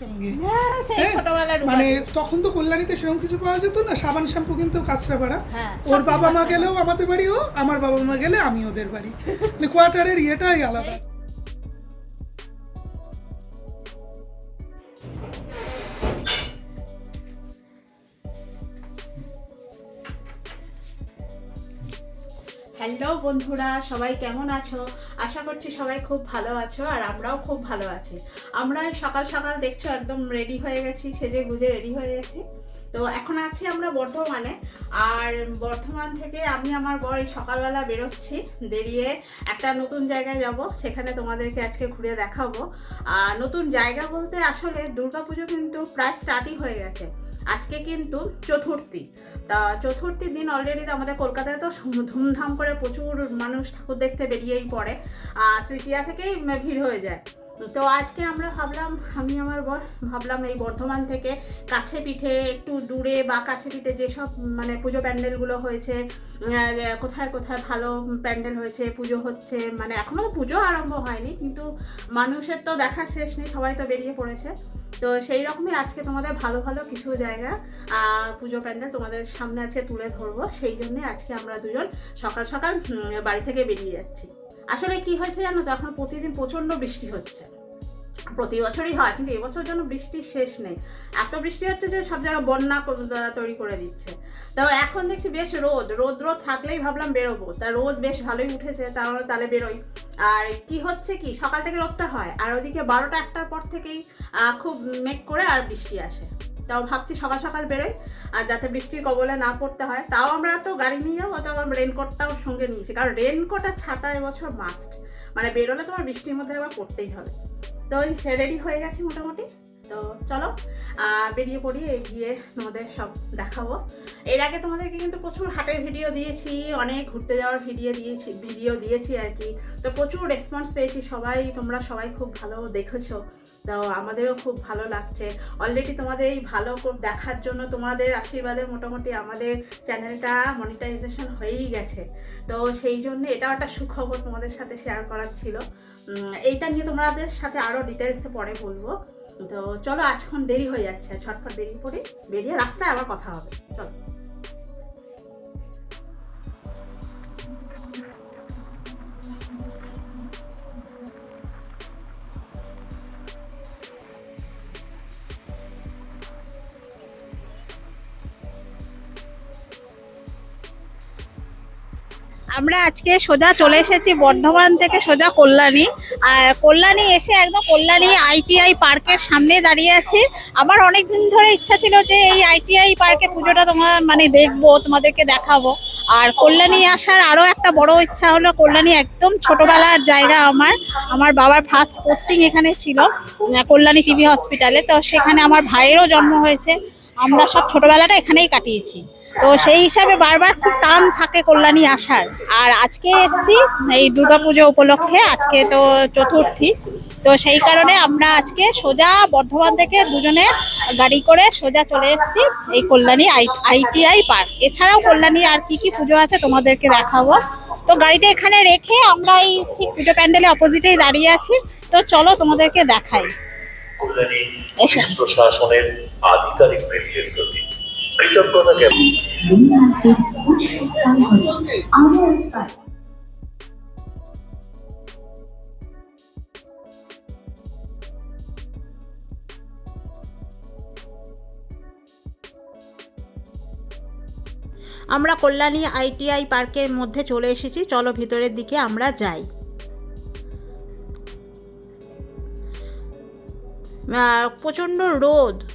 সঙ্গে। হ্যাঁ, মানে তখন তো কল্যাণীতে সেরকম কিছু পাওয়া যেত না। সাবান শ্যাম্পু কিন্তু কাঁচরাপাড়া হ্যাঁ, ওর বাবা মা গেলেও আমাদের বাড়িও আমার বাবা মা গেলে আমি ওদের বাড়ি। মানে কোয়ার্টারের ইয়েটাই আলাদা। বন্ধুরা, সবাই কেমন আছো? আশা করছি সবাই খুব ভালো আছো আর আমরাও খুব ভালো আছি। আমরা সকাল সকাল দেখছ একদম রেডি হয়ে গেছি, সেজে গুজে রেডি হয়ে গেছি। তো এখন আছি আমরা বর্ধমানে। আর বর্ধমান থেকে আমি আমার বর এই সকালবেলা বেরোচ্ছি, বেরিয়ে একটা নতুন জায়গায় যাব, সেখানে তোমাদেরকে আজকে ঘুরে দেখাবো। আর নতুন জায়গা বলতে আসলে দুর্গাপুজো কিন্তু প্রায় স্টার্টই হয়ে গেছে। আজকে কিন্তু চতুর্থী। তা চতুর্থীর দিন অলরেডি তো আমাদের কলকাতায় তো ধুমধাম করে প্রচুর মানুষ ঠাকুর দেখতে বেরিয়েই পড়ে। আর তৃতীয়া থেকেই ভিড় হয়ে যায়। তো আজকে আমরা ভাবলাম, আমি আমার বর, ভাবলাম এই বর্ধমান থেকে কাছে পিঠে একটু দূরে বা কাছে পিঠে যেসব মানে পুজো প্যান্ডেলগুলো হয়েছে কোথায় কোথায় ভালো প্যান্ডেল হয়েছে, পুজো হচ্ছে মানে এখনও তো পুজো আরম্ভ হয়নি, কিন্তু মানুষের তো দেখা শেষ নেই, সবাই তো বেরিয়ে পড়েছে। তো সেই রকমই আজকে তোমাদের ভালো ভালো কিছু জায়গা পুজো প্যান্ডেল তোমাদের সামনে আজকে তুলে ধরবো, সেই জন্যে আজকে আমরা দুজন সকাল সকাল বাড়ি থেকে বেরিয়ে যাচ্ছি। আসলে কি হয়েছে জানো তো, এখন প্রতিদিন প্রচণ্ড বৃষ্টি হচ্ছে। প্রতি বছরই হয়, কিন্তু এবছর যেন বৃষ্টির শেষ নেই। এত বৃষ্টি হচ্ছে যে সব জায়গায় বন্যা তৈরি করে দিচ্ছে। তো এখন দেখছি বেশ রোদ রোদ রোদ থাকলেই ভাবলাম বেরোবো। তা রোদ বেশ ভালোই উঠেছে, তাহলে তাহলে বেরোই। আর কি হচ্ছে কি, সকাল থেকে রোদটা হয়, আর ওদিকে বারোটা একটার পর থেকেই খুব মেঘ করে আর বৃষ্টি আসে। তাও ভাবছি সকাল সকাল বেরোই, আর যাতে বৃষ্টির কবলে না পড়তে হয়। তাও আমরা তো গাড়ি নিয়ে যাব তো আমার রেনকোটটাও সঙ্গে নিয়েছি, কারণ রেনকোট আর ছাতা এবছর মাস্ট মানে বেরোলে তোমার বৃষ্টির মধ্যে আবার পড়তেই হবে। তো ওই রেডি হয়ে গেছি মোটামুটি? তো চলো বেরিয়ে পড়ি গিয়ে তোমাদের সব দেখাবো। এর আগে তোমাদেরকে কিন্তু প্রচুর হাটের ভিডিও দিয়েছি, অনেক ঘুরতে যাওয়ার ভিডিও দিয়েছি ভিডিও দিয়েছি আর কি। তো প্রচুর রেসপন্স পেয়েছি, সবাই, তোমরা সবাই খুব ভালো দেখেছ। তো আমাদেরও খুব ভালো লাগছে। অলরেডি তোমাদের এই ভালো দেখার জন্য তোমাদের আশীর্বাদে মোটামুটি আমাদের চ্যানেলটা মনিটাইজেশন হয়েই গেছে। তো সেই জন্য এটাও একটা সুখবর তোমাদের সাথে শেয়ার করার ছিল। এইটা নিয়ে তোমাদের সাথে আরও ডিটেলসে পরে বলব। তো চলো আজক্ষণ দেরি হয়ে যাচ্ছে, ছটফট বেরিয়ে পড়ে বেরিয়ে রাস্তায় আবার কথা হবে। চলো। আমরা আজকে সোজা চলে এসেছি বর্ধমান থেকে সোজা কল্যাণী। কল্যাণী এসে একদম কল্যাণী আইটিআই পার্কের সামনে দাঁড়িয়ে আছি। আমার অনেক দিন ধরে ইচ্ছা ছিল যে এই আইটিআই পার্কে পুজোটা তোমার মানে দেখব, তোমাদেরকে দেখাবো। আর কল্যাণী আসার আরও একটা বড় ইচ্ছা হলো কল্যাণী একদম ছোটবেলার জায়গা আমার। আমার বাবার ফার্স্ট পোস্টিং এখানে ছিল কল্যাণী টিভি হসপিটালে তো সেখানে আমার ভাইয়েরও জন্ম হয়েছে। আমরা সব ছোটবেলাটা এখানেই কাটিয়েছি। তো সেই হিসাবে বারবার খুব টান থাকে কল্যাণী আসার। আর আজকে এসছি এই দুর্গাপুজো উপলক্ষে আজকে তো চতুর্থী। তো সেই কারণে আমরা আজকে সোজা বর্ধমান থেকে দুজনে গাড়ি করে সোজা চলে এসেছি এই কল্যাণী আইটিআই পার্ক। এছাড়াও কল্যাণী আর কি কি পুজো আছে তোমাদেরকে দেখাবো। তো গাড়িটা এখানে রেখে আমরা এই ঠিক পুজো প্যান্ডেলে অপোজিটেই দাঁড়িয়ে আছি। তো চলো তোমাদেরকে দেখাই। প্রশাসনের আধিকারিক প্রতি আমরা কল্যাণী আইটিআই পার্কের মধ্যে চলে এসেছি। চলো ভিতরের দিকে আমরা যাই। প্রচণ্ড রোদ।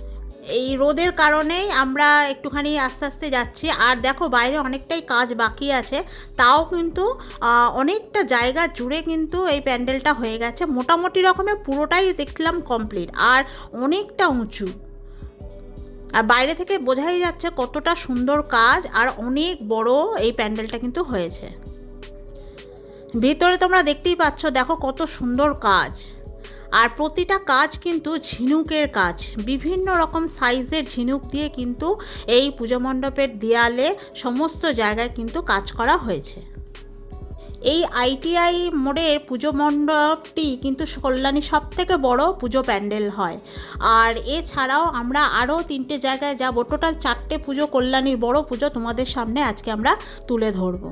এই রোদের কারণেই আমরা একটুখানি আস্তে আস্তে যাচ্ছি। আর দেখো, বাইরে অনেকটাই কাজ বাকি আছে। তাও কিন্তু অনেকটা জায়গা জুড়ে কিন্তু এই প্যান্ডেলটা হয়ে গেছে। মোটামুটি রকমের পুরোটাই দেখলাম কমপ্লিট, আর অনেকটা উঁচু। আর বাইরে থেকে বোঝাই যাচ্ছে কতটা সুন্দর কাজ, আর অনেক বড় এই প্যান্ডেলটা কিন্তু হয়েছে। ভিতরে তোমরা দেখতেই পাচ্ছ, দেখো কত সুন্দর কাজ। আর প্রতিটা কাজ কিন্তু ঝিনুকের কাজ। বিভিন্ন রকম সাইজের ঝিনুক দিয়ে কিন্তু এই পুজো মণ্ডপের দেয়ালে সমস্ত জায়গায় কিন্তু কাজ করা হয়েছে। এই আইটিআই মোড়ের পুজো মণ্ডপটি কিন্তু কল্যাণীর সব থেকে বড় পুজো প্যান্ডেল হয়। আর এছাড়াও আমরা আরও তিনটে জায়গায় যাব। টোটাল চারটে পুজো কল্যাণীর বড় পুজো তোমাদের সামনে আজকে আমরা তুলে ধরবো।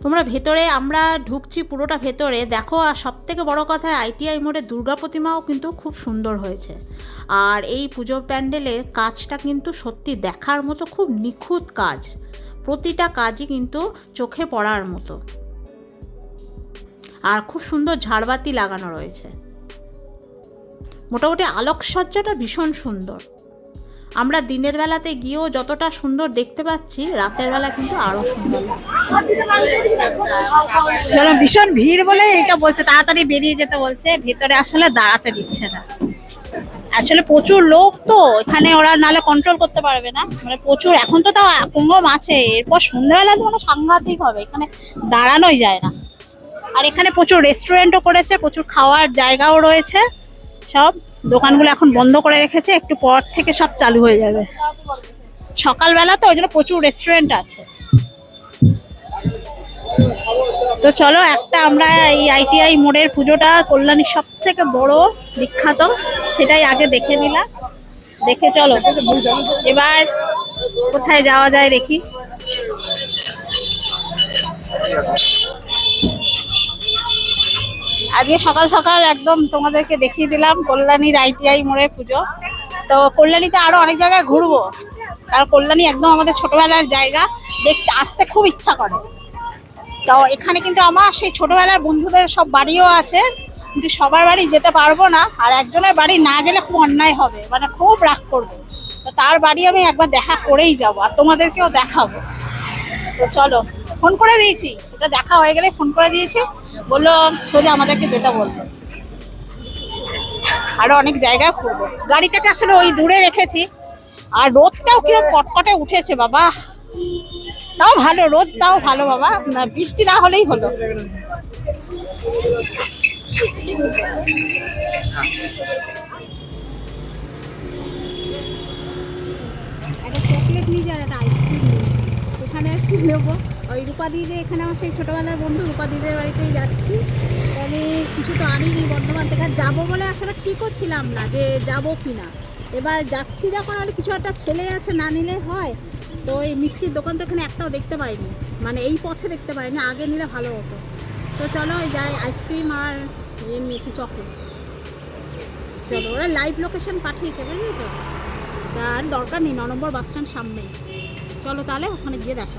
তোমরা ভেতরে, আমরা ঢুকছি পুরোটা ভেতরে। দেখো, আর সব থেকে বড়ো কথা আইটিআই মোড়ে দুর্গা প্রতিমাও কিন্তু খুব সুন্দর হয়েছে। আর এই পুজো প্যান্ডেলের কাজটা কিন্তু সত্যি দেখার মতো, খুব নিখুঁত কাজ। প্রতিটা কাজই কিন্তু চোখে পড়ার মতো। আর খুব সুন্দর ঝাড়বাতি লাগানো রয়েছে। মোটামুটি আলোকসজ্জাটা ভীষণ সুন্দর। আমরা দিনের বেলাতে গিয়েও যতটা সুন্দর দেখতে পাচ্ছি, রাতের বেলা কিন্তু আরও সুন্দর ভীষণ ভিড় বলে এটা বলছে, তাড়াতাড়ি বেরিয়ে যেতে বলছে, ভেতরে আসলে দাঁড়াতে দিচ্ছে না। আসলে প্রচুর লোক তো, এখানে ওরা নালে কন্ট্রোল করতে পারবে না। মানে প্রচুর, এখন তো তাও কম আছে, এরপর সন্ধ্যাবেলা তো মানে সাংঘাতিক হবে, এখানে দাঁড়ানোই যায় না। আর এখানে প্রচুর রেস্টুরেন্টও করেছে, প্রচুর খাওয়ার জায়গাও রয়েছে, সব। দোকানগুলো এখন বন্ধ করে রেখেছে, একটু পর থেকে সব চালু হয়ে যাবে। সকালবেলা তো ওই জন্য প্রচুর রেস্টুরেন্ট আছে। তো চলো একটা আমরা এই আইটিআই মোড়ের পুজোটা, কল্যাণীর সব থেকে বড়, বিখ্যাত, সেটাই আগে দেখে নিলাম। দেখে চলো, এবার কোথায় যাওয়া যায় দেখি। আজকে সকাল সকাল একদম তোমাদেরকে দেখিয়ে দিলাম কল্যাণীর আইটিআই মোড়ের পুজো। তো কল্যাণীতে আরও অনেক জায়গায় ঘুরবো। কারণ কল্যাণী একদম আমাদের ছোটবেলার জায়গা। দেখতে, আসতে খুব ইচ্ছা করে। তো এখানে কিন্তু আমার সেই ছোটবেলার বন্ধুদের সব বাড়িও আছে। কিন্তু সবার বাড়ি যেতে পারব না। আর একজনের বাড়ি না গেলে খুব অন্যায় হবে। মানে খুব রাগ করবে। তো তার বাড়ি আমি একবার দেখা করেই যাব। আর তোমাদেরকেও দেখাবো। তো চলো, ফোন করে দিয়েছি। এটা দেখা হয়ে গেলে ফোন করে দিয়েছি। বলল, সোজা আমাদেরকে যেতে বলল আরও অনেক জায়গা ঘুরবো। গাড়িটাকে আসলে ওই দূরে রেখেছি। আর রোদটাও কীরকম কটকটে উঠেছে, বাবা। তাও ভালো, রোদ তাও ভালো, বাবা। বৃষ্টি না হলেই হলো। চকলেট নিয়ে একটা আইসক্রিম আর কি নেব? ওই রূপা দিদি এখানে আমার সেই ছোটোবেলার বন্ধু রূপা দিদির বাড়িতেই যাচ্ছি। আমি কিছু তো আনিনি বর্ধমান থেকে। যাব বলে আসলে ঠিকও ছিলাম না যে যাব কি না এবার যাচ্ছি যখন, আর কিছু একটা ছেলে আছে, না নিলে হয়। তো এই মিষ্টির দোকান তো এখানে একটাও দেখতে পাইনি। মানে এই পথে দেখতে পাইনি, আগে নিলে ভালো হতো। তো চলো যাই আইসক্রিম আর ইয়ে নিয়েছি চকলেট। চলো, ওরা লাইভ লোকেশন পাঠিয়েছে, বুঝলি তো? আর দরকার নেই, ন নম্বর বাস স্ট্যান্ড সামনেই। চলো তাহলে, ওখানে গিয়ে দেখা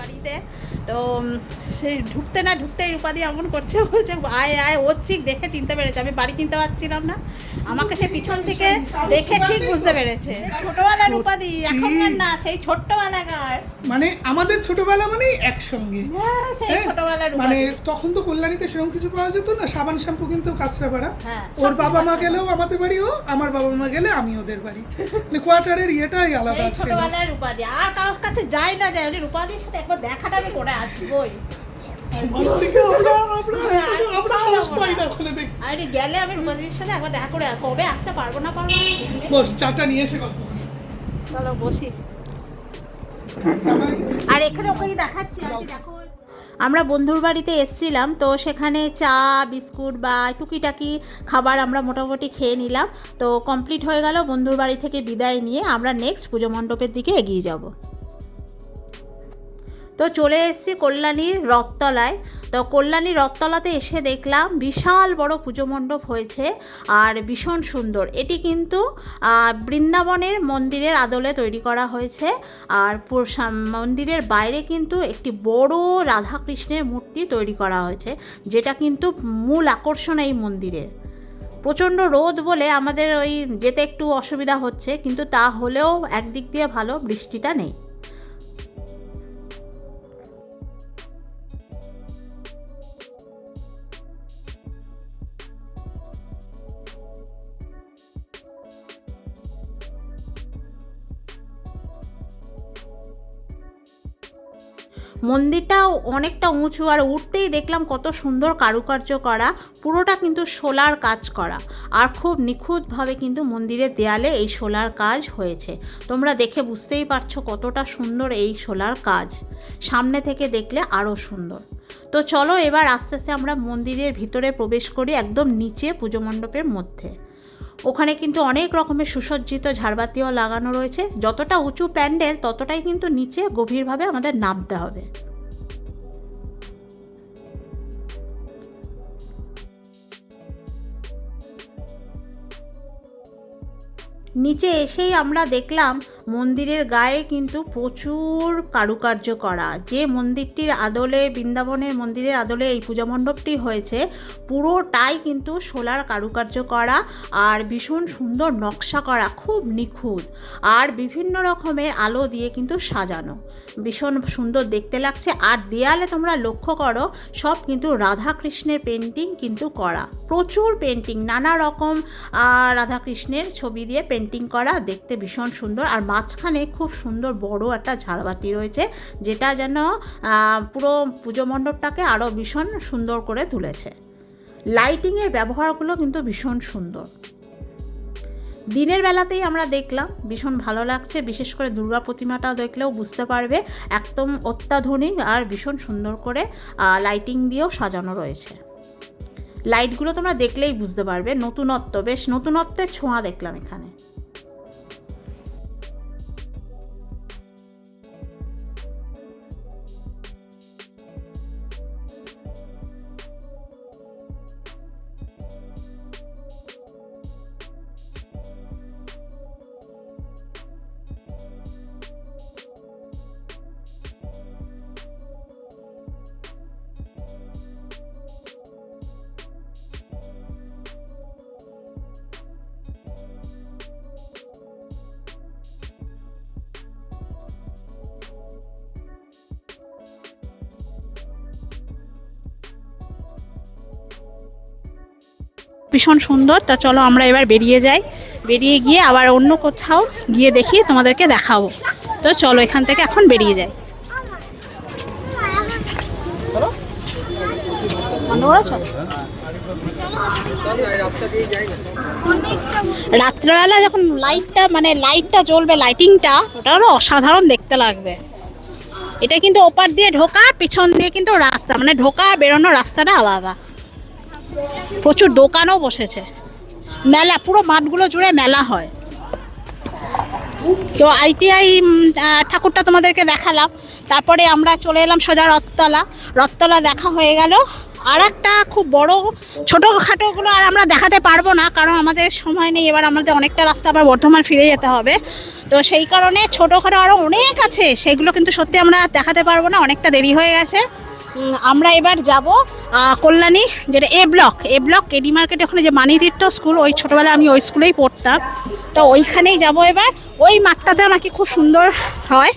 বাড়িতে। তো সেই ঢুকতে না ঢুকতেই রূপাদি এমন করছে বলছে আয় আয় ওর ঠিক দেখে চিনতে পেরেছে আমি বাড়ি চিনতে পারছিলাম না। আমাকে সে পিছন থেকে দেখে ঠিক বুঝতে পেরেছে। ছোটবেলার রূপাদি এখনকার না সেই ছোট্টবেলাকার। মানে আমাদের ছোটবেলা মানেই একসঙ্গে। হ্যাঁ, সেই হ্যাঁ, ছোটবেলার মানে তখন তো কল্যাণীতে সেরকম কিছু পাওয়া যেত না সাবান শ্যাম্পু কিন্তু কাঁচরাপাড়া। হ্যাঁ, ওর বাবা মা গেলেও আমাদের বাড়ি ও আমার বাবা মা গেলে আমি ওদের বাড়ি। মানে কোয়ার্টারের ইয়েটাই আলাদা ছোটবেলার রূপাদি। আর কারোর কাছে যাই না ওই রূপাদির সাথে একবার দেখাটা আমি করে আসবোই আরে গেলে আমি সাথে একবার দেখা কবে আসতে পারব না পারব না ঠিক নেই। বস চাটা নিয়ে এসে কথা চলো বসি। আর এখানে ওকে দেখাচ্ছি আজকে দেখো। আমরা বন্ধুর বাড়িতে এসছিলাম তো সেখানে চা বিস্কুট বা টুকিটাকি খাবার আমরা মোটামুটি খেয়ে নিলাম। তো কমপ্লিট হয়ে গেল বন্ধুর বাড়ি থেকে বিদায় নিয়ে আমরা নেক্সট পুজো মণ্ডপের দিকে এগিয়ে যাব। তো চলে এসেছি কল্যাণীর রথতলায়। তো কল্যাণী রথতলাতে এসে দেখলাম বিশাল বড় পুজো মণ্ডপ হয়েছে আর ভীষণ সুন্দর। এটি কিন্তু বৃন্দাবনের মন্দিরের আদলে তৈরি করা হয়েছে। আর মন্দিরের বাইরে কিন্তু একটি বড় রাধাকৃষ্ণের মূর্তি তৈরি করা হয়েছে, যেটা কিন্তু মূল আকর্ষণ এই মন্দিরের প্রচণ্ড রোদ বলে আমাদের ওই যেতে একটু অসুবিধা হচ্ছে, কিন্তু তা হলেও একদিক দিয়ে ভালো, বৃষ্টিটা নেই। মন্দিরটাও অনেকটা উঁচু আর উঠতেই দেখলাম কত সুন্দর কারুকার্য করা, পুরোটা কিন্তু সোলার কাজ করা। আর খুব নিখুঁতভাবে কিন্তু মন্দিরের দেয়ালে এই সোলার কাজ হয়েছে। তোমরা দেখে বুঝতেই পারছ কতটা সুন্দর এই সোলার কাজ। সামনে থেকে দেখলে আরও সুন্দর। তো চলো এবার আস্তে আস্তে আমরা মন্দিরের ভিতরে প্রবেশ করি একদম নিচে পুজো মণ্ডপের মধ্যে। ওখানে কিন্তু অনেক রকমের সুসজ্জিত ঝাড়বাতিও লাগানো রয়েছে। যতটা উঁচু প্যান্ডেল, ততটাই কিন্তু নিচে গভীরভাবে আমাদের নামতে হবে। নিচে এসেই আমরা দেখলাম মন্দিরের গায়ে কিন্তু প্রচুর কারুকার্য করা। যে মন্দিরটির আদলে, বৃন্দাবনের মন্দিরের আদলে এই পূজা মণ্ডপটি হয়েছে, পুরোটাই কিন্তু সোলার কারুকার্য করা আর ভীষণ সুন্দর নকশা করা, খুব নিখুঁত আর বিভিন্ন রকমের আলো দিয়ে কিন্তু সাজানো। ভীষণ সুন্দর দেখতে লাগছে আর দেয়ালে তোমরা লক্ষ্য করো, সব কিন্তু রাধাকৃষ্ণের পেন্টিং কিন্তু করা। প্রচুর পেন্টিং নানা রকম রাধাকৃষ্ণের ছবি দিয়ে পেন্টিং করা দেখতে ভীষণ সুন্দর আর মাঝখানে খুব সুন্দর বড় একটা ঝাড়বাতি রয়েছে, যেটা যেন পুরো পুজো মণ্ডপটাকে আরও ভীষণ সুন্দর করে তুলেছে। লাইটিংয়ের ব্যবহারগুলো কিন্তু ভীষণ সুন্দর। দিনের বেলাতেই আমরা দেখলাম, ভীষণ ভালো লাগছে, বিশেষ করে দুর্গা প্রতিমাটা দেখলেও বুঝতে পারবে, একদম অত্যাধুনিক আর ভীষণ সুন্দর করে লাইটিং দিয়েও সাজানো রয়েছে। লাইটগুলো তোমরা দেখলেই বুঝতে পারবে, নতুনত্ব, বেশ নতুনত্বের ছোঁয়া দেখলাম এখানে। ভীষণ সুন্দর। তা চলো আমরা এবার বেরিয়ে যাই। বেরিয়ে গিয়ে আবার অন্য কোথাও গিয়ে দেখি তোমাদেরকে দেখাবো। তো চলো এখান থেকে এখন বেরিয়ে যাই। রাত্রেবেলা যখন লাইটটা মানে লাইটটা জ্বলবে লাইটিংটা ওটা আরও অসাধারণ দেখতে লাগবে। এটা কিন্তু ওপার দিয়ে ঢোকা, পিছন দিয়ে কিন্তু রাস্তা। মানে ঢোকা বেরোনোর রাস্তাটা আলাদা। প্রচুর দোকানও বসেছে। মেলা, পুরো মাঠগুলো জুড়ে মেলা হয়। তো আইটিআই ঠাকুরটা তোমাদেরকে দেখালাম। তারপরে আমরা চলে এলাম সোজা রথতলা। রথতলা দেখা হয়ে গেল। আর একটা খুব বড় ছোটোখাটোগুলো আর আমরা দেখাতে পারব না, কারণ আমাদের সময় নেই। এবার আমাদের অনেকটা রাস্তা আবার বর্ধমান ফিরে যেতে হবে। তো সেই কারণে ছোটোখাটো আরও অনেক আছে। সেগুলো কিন্তু সত্যি আমরা দেখাতে পারব না, অনেকটা দেরি হয়ে গেছে। আমরা এবার যাব কল্যাণী, যেটা এ ব্লক এ ব্লক এডি মার্কেটে ওখানে যে মানিতীর্থ স্কুল ওই ছোটোবেলায় আমি ওই স্কুলেই পড়তাম। তো ওইখানেই যাব এবার। ওই মাঠটাতে নাকি খুব সুন্দর হয়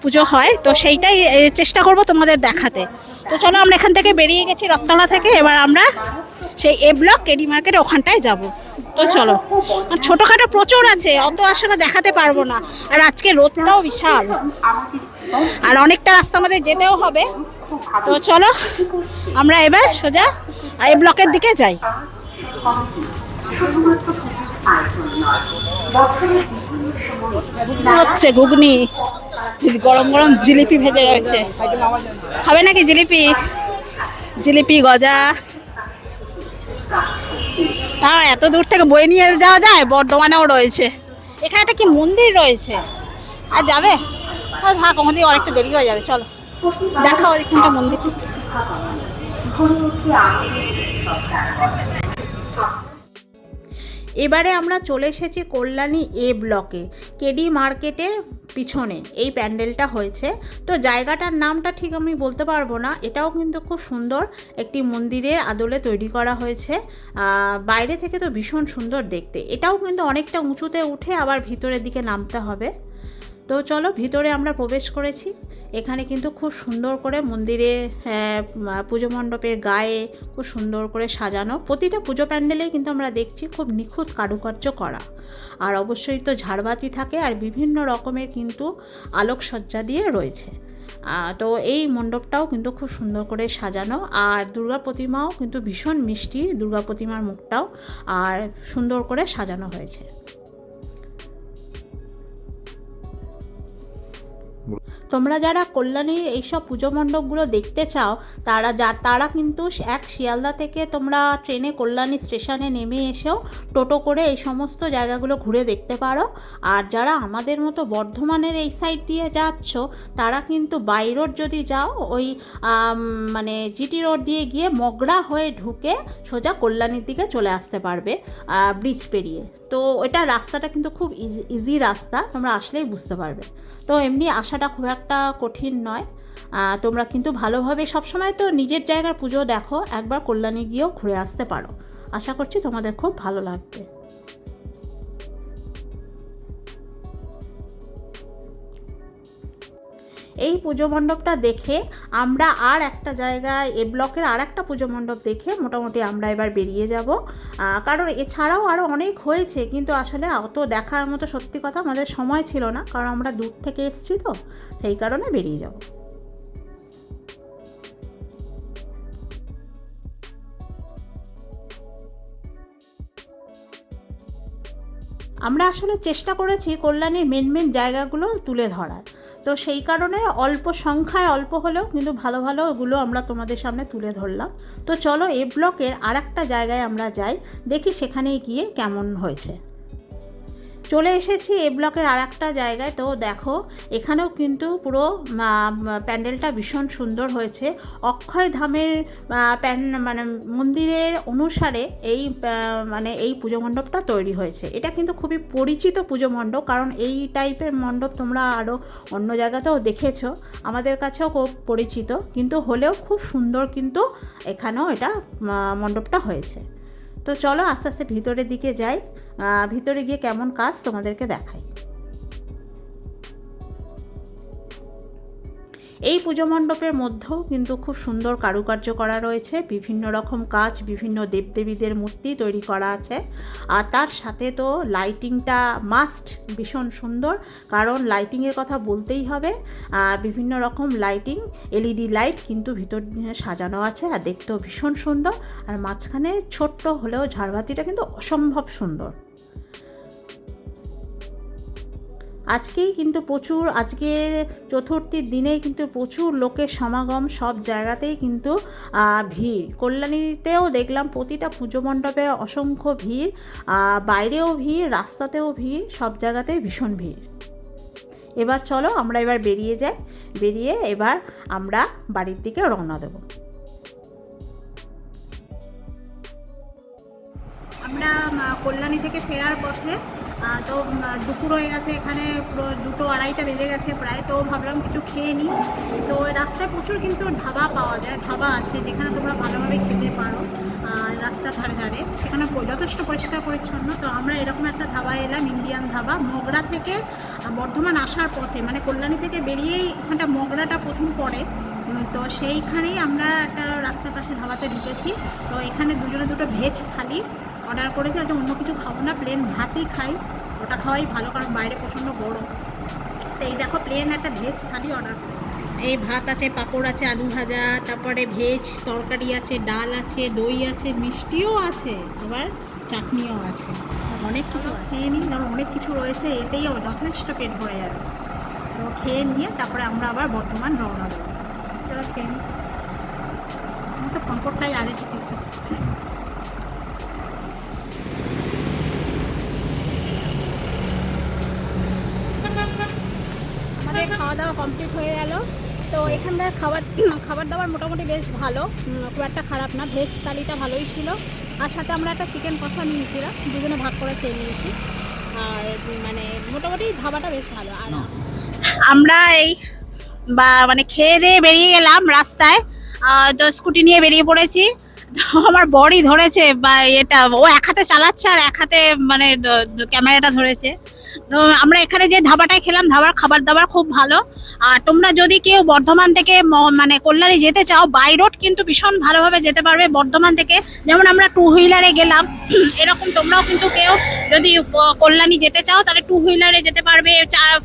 পুজো হয়। তো সেইটাই চেষ্টা করব তোমাদের দেখাতে। তো চলো আমরা এখান থেকে বেরিয়ে গেছি রথতলা থেকে। এবার আমরা সেই এ ব্লক এডি মার্কেট ওখানটায় যাব। তো চলো। আর ছোটোখাটো প্রচুর আছে, অত আসলে দেখাতে পারব না। আর আজকে রোদটাও বিশাল। আর অনেকটা রাস্তা আমাদের যেতেও হবে। তো চলো, আমরা এবার সোজা এই ব্লকের দিকে যাই। হচ্ছে ঘুগনি। গরম গরম জিলিপি ভেজে রয়েছে খাবে নাকি জিলিপি? জিলিপি গজা। তাও এত দূর থেকে বয়ে নিয়ে যাওয়া যায়? বর্ধমানেও রয়েছে। এখানে একটা কি মন্দির রয়েছে? আর যাবে? হ্যাঁ কখন দিয়ে অনেকটা দেরি হয়ে যাবে, চলো। দেখাও এখানটা মন্দির এবারে আমরা চলে এসেছি কল্যাণী এ ব্লকে, কেডি মার্কেটের পিছনে। এই প্যান্ডেলটা হয়েছে। তো জায়গাটার নামটা ঠিক আমি বলতে পারব না। এটাও কিন্তু খুব সুন্দর একটি মন্দিরের আদলে তৈরি করা হয়েছে। বাইরে থেকে তো ভীষণ সুন্দর দেখতে। এটাও কিন্তু অনেকটা উঁচুতে উঠে আবার ভিতরের দিকে নামতে হবে। তো চলো ভিতরে আমরা প্রবেশ করেছি। এখানে কিন্তু খুব সুন্দর করে মন্দিরে পুজো মণ্ডপের গায়ে খুব সুন্দর করে সাজানো। প্রতিটা পুজো প্যান্ডেলেই কিন্তু আমরা দেখছি খুব নিখুঁত কারুকার্য করা। আর অবশ্যই তো ঝাড়বাতি থাকে আর বিভিন্ন রকমের কিন্তু আলোকসজ্জা দিয়ে রয়েছে। তো এই মণ্ডপটাও কিন্তু খুব সুন্দর করে সাজানো। আর দুর্গা প্রতিমাও কিন্তু ভীষণ মিষ্টি, দুর্গা প্রতিমার মুখটাও আর সুন্দর করে সাজানো হয়েছে। তোমরা যারা কল্যাণীর এইসব পুজো মণ্ডপগুলো দেখতে চাও, তারা যা, তারা কিন্তু এক শিয়ালদা থেকে তোমরা ট্রেনে কল্যাণী স্টেশনে নেমে এসেও টোটো করে এই সমস্ত জায়গাগুলো ঘুরে দেখতে পারো। আর যারা আমাদের মতো বর্ধমানের এই সাইড দিয়ে যাচ্ছ, তারা কিন্তু বাই রোড যদি যাও, ওই মানে জিটি রোড দিয়ে গিয়ে মগরা হয়ে ঢুকে সোজা কল্যাণীর দিকে চলে আসতে পারবে ব্রিজ পেরিয়ে। তো এটা রাস্তাটা কিন্তু খুব ইজি রাস্তা, তোমরা আসলেই বুঝতে পারবে। তো এমনি আসাটা খুব একটা কঠিন নয়। তোমরা কিন্তু ভালোভাবে সবসময় তো নিজের জায়গার পুজো দেখো, একবার কল্যাণী গিয়েও ঘুরে আসতে পারো। আশা করছি তোমাদের খুব ভালো লাগবে। এই পুজো মণ্ডপটা দেখে আমরা আর একটা জায়গায়, এ ব্লকের আর একটা পুজো মণ্ডপ দেখে মোটামুটি আমরা এবার বেরিয়ে যাব। কারণ এছাড়াও আরও অনেক হয়েছে, কিন্তু আসলে অত দেখার মতো সত্যি কথা আমাদের সময় ছিল না, কারণ আমরা দূর থেকে এসেছি তো, সেই কারণে বেরিয়ে যাব। আমরা আসলে চেষ্টা করেছি কল্যাণীর মেন মেন জায়গাগুলো তুলে ধরার। তো সেই কারণে অল্প সংখ্যায় অল্প হলেও কিন্তু ভালো ভালো ওগুলো আমরা তোমাদের সামনে তুলে ধরলাম। তো চলো এ ব্লকের আর একটা জায়গায় আমরা যাই, দেখি সেখানে গিয়ে কেমন হয়েছে। চলে এসেছি এ ব্লকের আর একটা জায়গায়। তো দেখো, এখানেও কিন্তু পুরো প্যান্ডেলটা ভীষণ সুন্দর হয়েছে। অক্ষয় ধামের প্যান মানে মন্দিরের অনুসারে এই মানে এই পুজো মণ্ডপটা তৈরি হয়েছে। এটা কিন্তু খুবই পরিচিত পুজো মণ্ডপ, কারণ এই টাইপের মণ্ডপ তোমরা আরও অন্য জায়গাতেও দেখেছ। আমাদের কাছেও খুব পরিচিত, কিন্তু হলেও খুব সুন্দর কিন্তু এখানেও এটা মণ্ডপটা হয়েছে। তো চলো আস্তে আস্তে ভিতরের দিকে যাই। ভিতরে গিয়ে কেমন কাজ তোমাদেরকে দেখাই। এই পুজো মণ্ডপের মধ্যেও কিন্তু খুব সুন্দর কারুকার্য করা রয়েছে। বিভিন্ন রকম কাজ, বিভিন্ন দেবদেবীদের মূর্তি তৈরি করা আছে। আর তার সাথে তো লাইটিংটা মাস্ট ভীষণ সুন্দর। কারণ লাইটিংয়ের কথা বলতেই হবে। বিভিন্ন রকম লাইটিং এলইডি লাইট কিন্তু ভিতর সাজানো আছে আর দেখতেও ভীষণ সুন্দর। আর মাঝখানে ছোট্ট হলেও ঝাড়বাতিটা কিন্তু অসম্ভব সুন্দর। আজকেই কিন্তু প্রচুর, আজকে চতুর্থীর দিনেই কিন্তু প্রচুর লোকের সমাগম সব জায়গাতেই কিন্তু ভিড়। কল্যাণীতেও দেখলাম প্রতিটা পুজো মণ্ডপে অসংখ্য ভিড় বাইরেও ভিড়, রাস্তাতেও ভিড়, সব জায়গাতেই ভীষণ ভিড়। এবার চলো আমরা এবার বেরিয়ে যাই, বেরিয়ে এবার আমরা বাড়ির দিকে রওনা দেবো। আমরা কল্যাণী থেকে ফেরার পথে তো দুপুর হয়ে গেছে এখানে দুটো আড়াইটা বেজে গেছে প্রায় তো ভাবলাম কিছু খেয়ে নিই। তো রাস্তায় প্রচুর কিন্তু ধাবা পাওয়া যায় ধাবা আছে যেখানে তোমরা ভালোভাবে খেতে পারো আহ, রাস্তার ধারে ধারে। সেখানে যথেষ্ট পরিষ্কার পরিচ্ছন্ন। তো আমরা এরকম একটা ধাবায় এলাম ইন্ডিয়ান ধাবা। মগরা থেকে বর্ধমান আসার পথে মানে কল্যাণী থেকে বেরিয়েই এখানটা মগরাটা প্রথম পড়ে। তো সেইখানেই আমরা একটা রাস্তার পাশে ধাবাতে ঢুকেছি। তো এখানে দুজনে দুটো ভেজ থালি অর্ডার করেছি হয়তো অন্য কিছু খাব না প্লেন ভাতই খাই। ওটা খাওয়াই ভালো কারণ বাইরে প্রচণ্ড গরম। তো এই দেখো প্লেন একটা ভেজ থালি অর্ডার এই ভাত আছে পাঁপড় আছে আলু ভাজা তারপরে ভেজ তরকারি আছে ডাল আছে দই আছে মিষ্টিও আছে আবার চাটনিও আছে। অনেক কিছু খেয়ে নিই ধরো অনেক কিছু রয়েছে এতেই যথেষ্ট পেট ভরে যাবে। তো খেয়ে নিয়ে তারপরে আমরা আবার বর্তমান রওনা দেবো। চলো খেয়ে নিই। আমার তো পাঁপড়টাই আগে খেতে ইচ্ছা করছে। দাওয়া কমপ্লিট হয়ে গেল। তো এখানকার খাবার খাবার দাবার মোটামুটি বেশ ভালো। খুব একটা খারাপ না। ভেজ থালিটা ভালোই ছিল। আর সাথে আমরা একটা চিকেন কষা নিয়েছিলাম। দুজনে ভাগ করে খেয়ে নিয়েছি। আর মানে মোটামুটি ধাবাটা বেশ ভালো। আর আমরা এই বা মানে খেয়ে দিয়ে বেরিয়ে গেলাম রাস্তায়। তো স্কুটি নিয়ে বেরিয়ে পড়েছি। তো আমার বড়ি ধরেছে বা এটা ও এক হাতে চালাচ্ছে আর এক হাতে মানে ক্যামেরাটা ধরেছে। আমরা এখানে যে ধাবাটায় খেলাম ধাবার খাবার দাবার খুব ভালো। আর তোমরা যদি কেউ বর্ধমান থেকে মানে কল্যাণী যেতে চাও বাই রোড কিন্তু ভীষণ ভালোভাবে যেতে পারবে বর্ধমান থেকে। যেমন আমরা টু হুইলারে গেলাম, এরকম তোমরাও কিন্তু কেউ যদি কল্যাণী যেতে চাও, তাহলে টু হুইলারে যেতে পারবে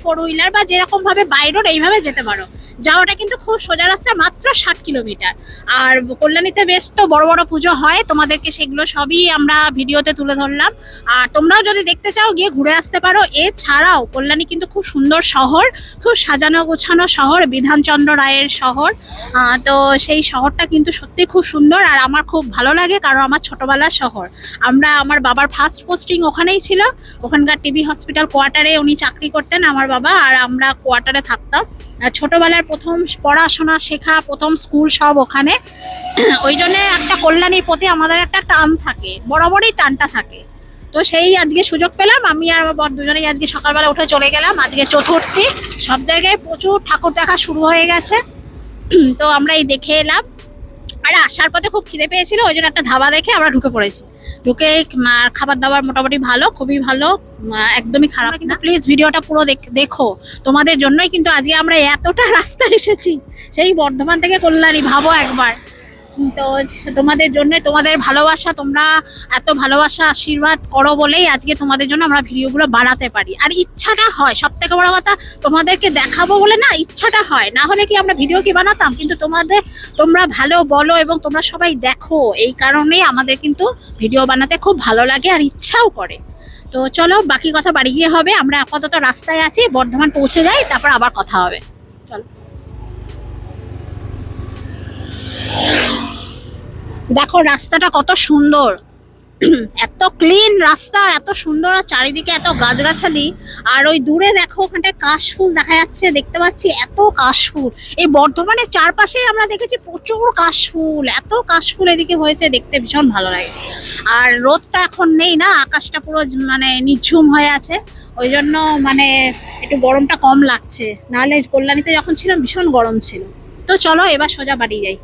ফোর হুইলার বা যেরকম ভাবে বাই রোড এইভাবে যেতে পারো। যাওয়াটা কিন্তু খুব সোজা রাস্তা, মাত্র ষাট কিলোমিটার। আর কল্যাণীতে বেশ তো বড় বড় পুজো হয়, তোমাদেরকে সেগুলো সবই আমরা ভিডিওতে তুলে ধরলাম। আর তোমরাও যদি দেখতে চাও, গিয়ে ঘুরে আসতে পারো। এছাড়াও কল্যাণী কিন্তু খুব সুন্দর শহর, খুব সাজানো গোছানো শহর, বিধানচন্দ্র রায়ের শহর। তো সেই শহরটা কিন্তু সত্যি খুব সুন্দর আর আমার খুব ভালো লাগে কারণ আমার ছোটবেলার শহর। আমরা, আমার বাবার ফার্স্ট পোস্টিং ওখানেই ছিল। ওখানকার টিবি হসপিটাল কোয়ার্টারে উনি চাকরি করতেন আমার বাবা আর আমরা কোয়ার্টারে থাকতাম। ছোটবেলার প্রথম পড়াশোনা শেখা, প্রথম স্কুল সব ওখানে। ওই জন্য একটা কল্যাণীর প্রতি আমাদের একটা টান থাকে, বরাবরই টানটা থাকে। তো সেই আজকে সুযোগ পেলাম। আমি আর আমার বর দুজনেই আজকে সকালবেলা উঠে চলে গেলাম। আজকে চতুর্থী। সব জায়গায় প্রচুর ঠাকুর দেখা শুরু হয়ে গেছে। তো আমরা এই দেখে এলাম। আর আসার পথে খুব খিদে পেয়েছিল ওই জন্য একটা ধাবা দেখে আমরা ঢুকে পড়েছি। ঢুকে খাবার দাবার মোটামুটি ভালো খুবই ভালো একদমই খারাপ কিন্তু প্লিজ ভিডিওটা পুরো দেখ- দেখো। তোমাদের জন্যই কিন্তু আজকে আমরা এতটা রাস্তা এসেছি। সেই বর্ধমান থেকে কল্যাণী ভাবো একবার। তো তোমাদের জন্য, তোমাদের ভালোবাসা, তোমরা এত ভালোবাসা, আশীর্বাদ করো বলেই আজকে তোমাদের জন্য আমরা ভিডিওগুলো বাড়াতে পারি। আর ইচ্ছাটা হয় সব থেকে বড় কথা, তোমাদেরকে দেখাবো বলে না, ইচ্ছাটা হয়। না হলে কি আমরা ভিডিও কি বানাতাম? কিন্তু তোমাদের, তোমরা ভালো বলো এবং তোমরা সবাই দেখো। এই কারণে আমাদের কিন্তু ভিডিও বানাতে খুব ভালো লাগে আর ইচ্ছাও করে। তো চলো, বাকি কথা বাড়ি গিয়ে হবে। আমরা আপাতত রাস্তায় আছি, বর্ধমান পৌঁছে যাই, তারপর আবার কথা হবে। চলো। দেখো, রাস্তাটা কত সুন্দর। এত ক্লিন রাস্তা, এত সুন্দর, আর চারিদিকে এত গাছগাছালি। আর ওই দূরে দেখো ওখানটায় কাশফুল দেখা যাচ্ছে, দেখতে পাচ্ছি এত কাশফুল। এই বর্ধমানের চারপাশে আমরা দেখেছি প্রচুর কাশফুল, এত কাশফুল এদিকে হয়েছে, দেখতে ভীষণ ভালো লাগে। আর রোদটা এখন নেই না, আকাশটা পুরো মানে নিঝুম হয়ে আছে। ওই জন্য মানে একটু গরমটা কম লাগছে। নাহলে কল্যাণীতে যখন ছিলাম, ভীষণ গরম ছিল। তো চলো, এবার সোজা বাড়ি যাই।